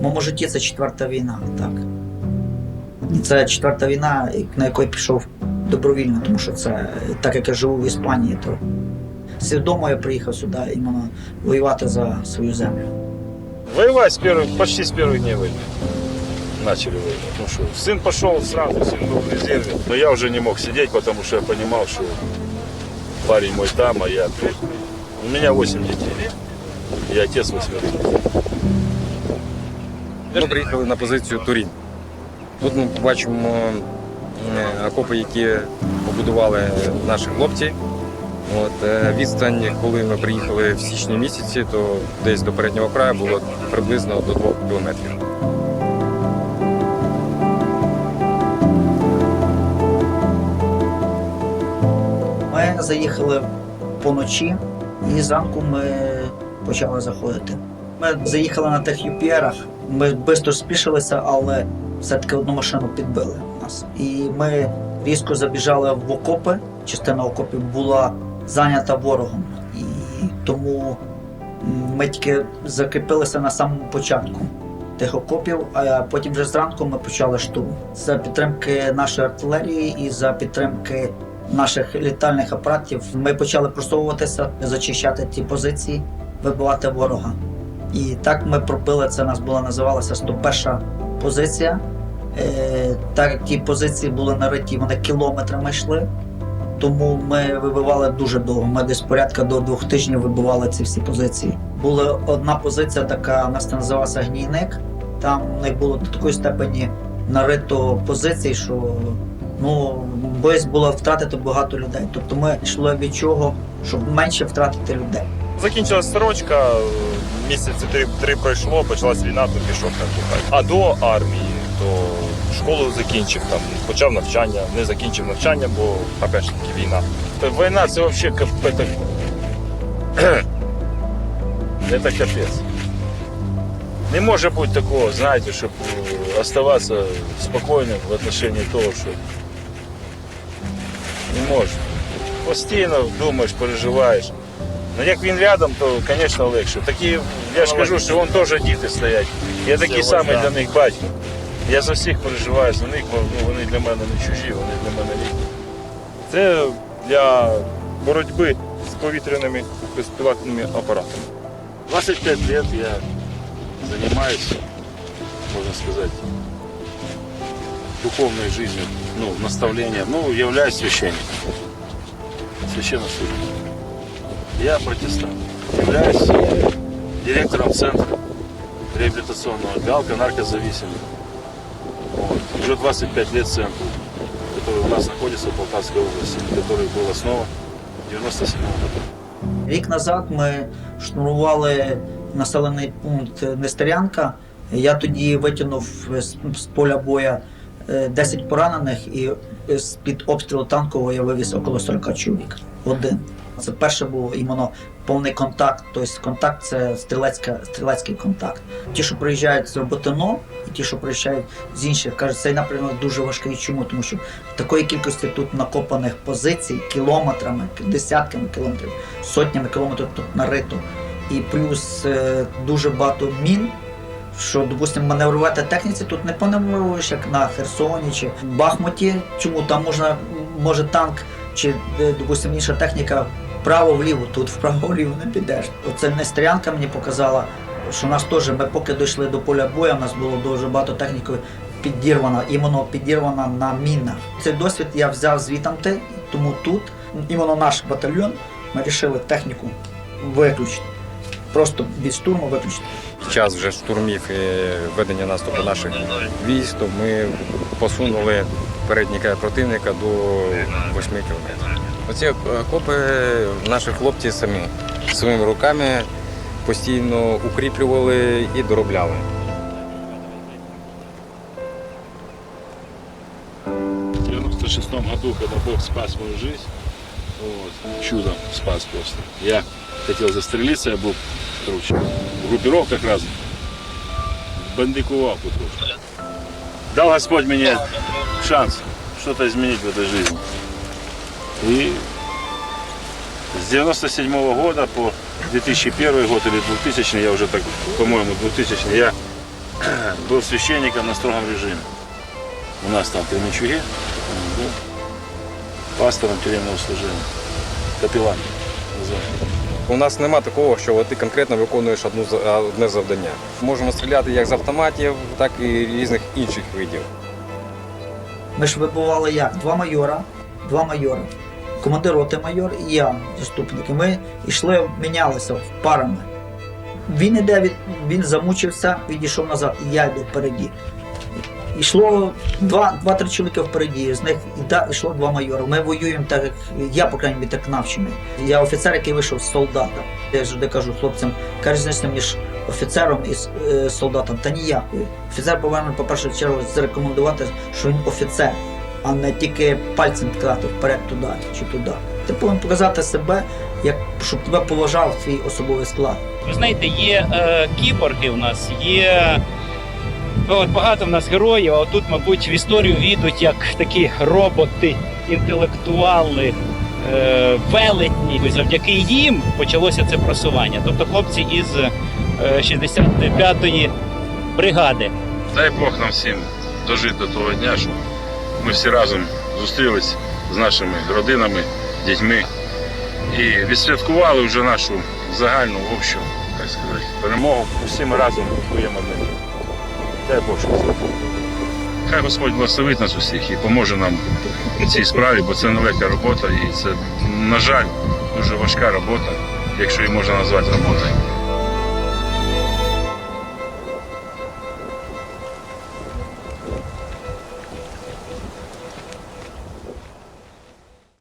В моєму житті це четверта війна, так. І це четверта війна, на яку я пішов добровільно, тому що це так як я живу в Іспанії, то свідомо я приїхав сюди іменно воювати за свою землю. Воевать с первых, почти с первых дней войны. Начали воевать. Ну что, сын пошел сразу, сын был в резерве. Но я уже не мог сидеть, потому что я понимал, что парень мой там, а я тут. У меня 8 детей. Я отец 8 детей. Ми приїхали на позицію Турінь. Тут ми побачимо е, окопи, які побудували наші хлопці. От, е, відстань, коли ми приїхали в січні місяці, то десь до переднього краю було приблизно до 2 кілометрів. Ми заїхали поночі і зранку ми почали заходити. Ми заїхали на тих юпіерах, ми швидко спішилися, але все-таки одну машину підбили нас. І ми різко забіжали в окопи. Частина окопів була зайнята ворогом. І тому ми тільки закріпилися на самому початку тих окопів, а потім вже зранку ми почали штурм. За підтримки нашої артилерії і за підтримки наших літальних апаратів ми почали просовуватися, зачищати ті позиції, вибивати ворога. І так ми пробили це. У нас була називалася 101 позиція. Е, так як ті позиції були нариті, вони кілометрами йшли. Тому ми вибивали дуже довго. Ми десь порядка до двох тижнів вибивали ці всі позиції. Була одна позиція, така у нас це називалася гнійник. Там них було до такої степені нарито позицій, що ну боязь було втратити багато людей. Тобто ми йшли від чого, щоб менше втратити людей. Закінчилась строчка, місяці три, три пройшло, почалась війна, то пішов на Кухай. А до армії, то школу закінчив, там, почав навчання, не закінчив навчання, бо опять ж таки війна. Та війна це взагалі кап- це, це капець. Не може бути такого, знаєте, щоб е, оставатися спокійним в отношении того, що не може. Постійно думаєш, переживаєш. Ну як він рядом, то, звісно, легше. Такі, я ж кажу, що вон теж діти стоять. Я такий самий для них батько. Я за всіх переживаю за них, бо ну, вони для мене не чужі, вони для мене рідні. Це для боротьби з повітряними безпілотними апаратами. 25 років я займаюся, можна сказати, духовной жизнью, ну, наставлением, ну, являюсь священником, священнослужителем. Я протестант. Являюсь э, директором центра реабилитационного для алко-наркозависимых. Вот. Уже 25 лет центру, который у нас находится в Полтавской области, который был основан в 97 году. Рік назад ми штурмували населений пункт Нестерянка. Я тоді витягнув з, з поля боя е, 10 поранених і з під обстрілу танкового я вивіз около 40 чоловік. Один. Це перше був іменно повний контакт. Тобто контакт це стрілецька, стрілецький контакт. Ті, що приїжджають з Роботино, і ті, що приїжджають з інших, кажуть, цей напрямок дуже важкий. Чому? Тому що такої кількості тут накопаних позицій кілометрами, десятками кілометрів, сотнями кілометрів тут нарито. І плюс е, дуже багато мін. Що, допустимо, маневрувати техніці тут не поневруєш, як на Херсоні чи Бахмуті. Чому там можна, може танк чи, е, допустимо, інша техніка вправо-вліво, тут вправо-вліво не підеш. Оце Нестрянка мені показала, що нас теж, ми поки дійшли до поля бою, у нас було дуже багато техніки підірвана, іменно підірвана на мінах. Цей досвід я взяв звітамти, тому тут, іменно наш батальйон, ми вирішили техніку виключити. Просто від штурму виключити. Під час вже штурмів і ведення наступу наших військ, то ми посунули передній противника до 8 кілометрів. Оці окопи наші хлопці самі своїми руками постійно укріплювали і доробляли. В 96 году, когда Бог спас мою жизнь, вот, чудом спас просто. Я хотел застрелиться, я был, короче, в группировках разных. Бандикувал тут. вот. Дал Господь мне шанс что-то изменить в этой жизни. И с 97 года по 2001 год или 2000, я уже так, по-моему, 2000, я был священником на строгом режиме. У нас там в Кременчуге пастором тюремного служения, капеллан. У нас нема такого, що ти конкретно виконуєш одну одне завдання. Можемо стріляти як з автоматів, так і різних інших видів. Ми ж вибували як? Два майора, два майори. Командир роти майор і я, заступник. І ми йшли, мінялися парами. Він іде, він, він замучився, відійшов назад, і я йду впереді. Два- два-три чоловіка впереді, з них йшло два майори. Ми воюємо так, як я, по крайній мірі, так навчений. Я офіцер, який вийшов з солдата. Я завжди кажу хлопцям, каже, різниця між офіцером і е, солдатом. Та ніякої. Офіцер повинен, по першу чергу, зарекомендувати, що він офіцер, а не тільки пальцем ткати вперед туди чи туди. Ти повинен показати себе, як щоб тебе поважав твій особовий склад. Ви знаєте, є е, кіборги у нас, є ну, от багато в нас героїв, а тут, мабуть, в історію війдуть як такі роботи, інтелектуали, е, велетні. Завдяки їм почалося це просування. Тобто хлопці із е, 65-ї бригади. Дай Бог нам всім дожити до того дня, щоб ми всі разом зустрілись з нашими родинами, дітьми і відсвяткували вже нашу загальну общу, так сказати, перемогу. Усі ми разом воюємо одне. Дай Бог, Хай Господь благословить нас усіх і поможе нам у цій справі, бо це нелегка робота і це, на жаль, дуже важка робота, якщо її можна назвати роботою.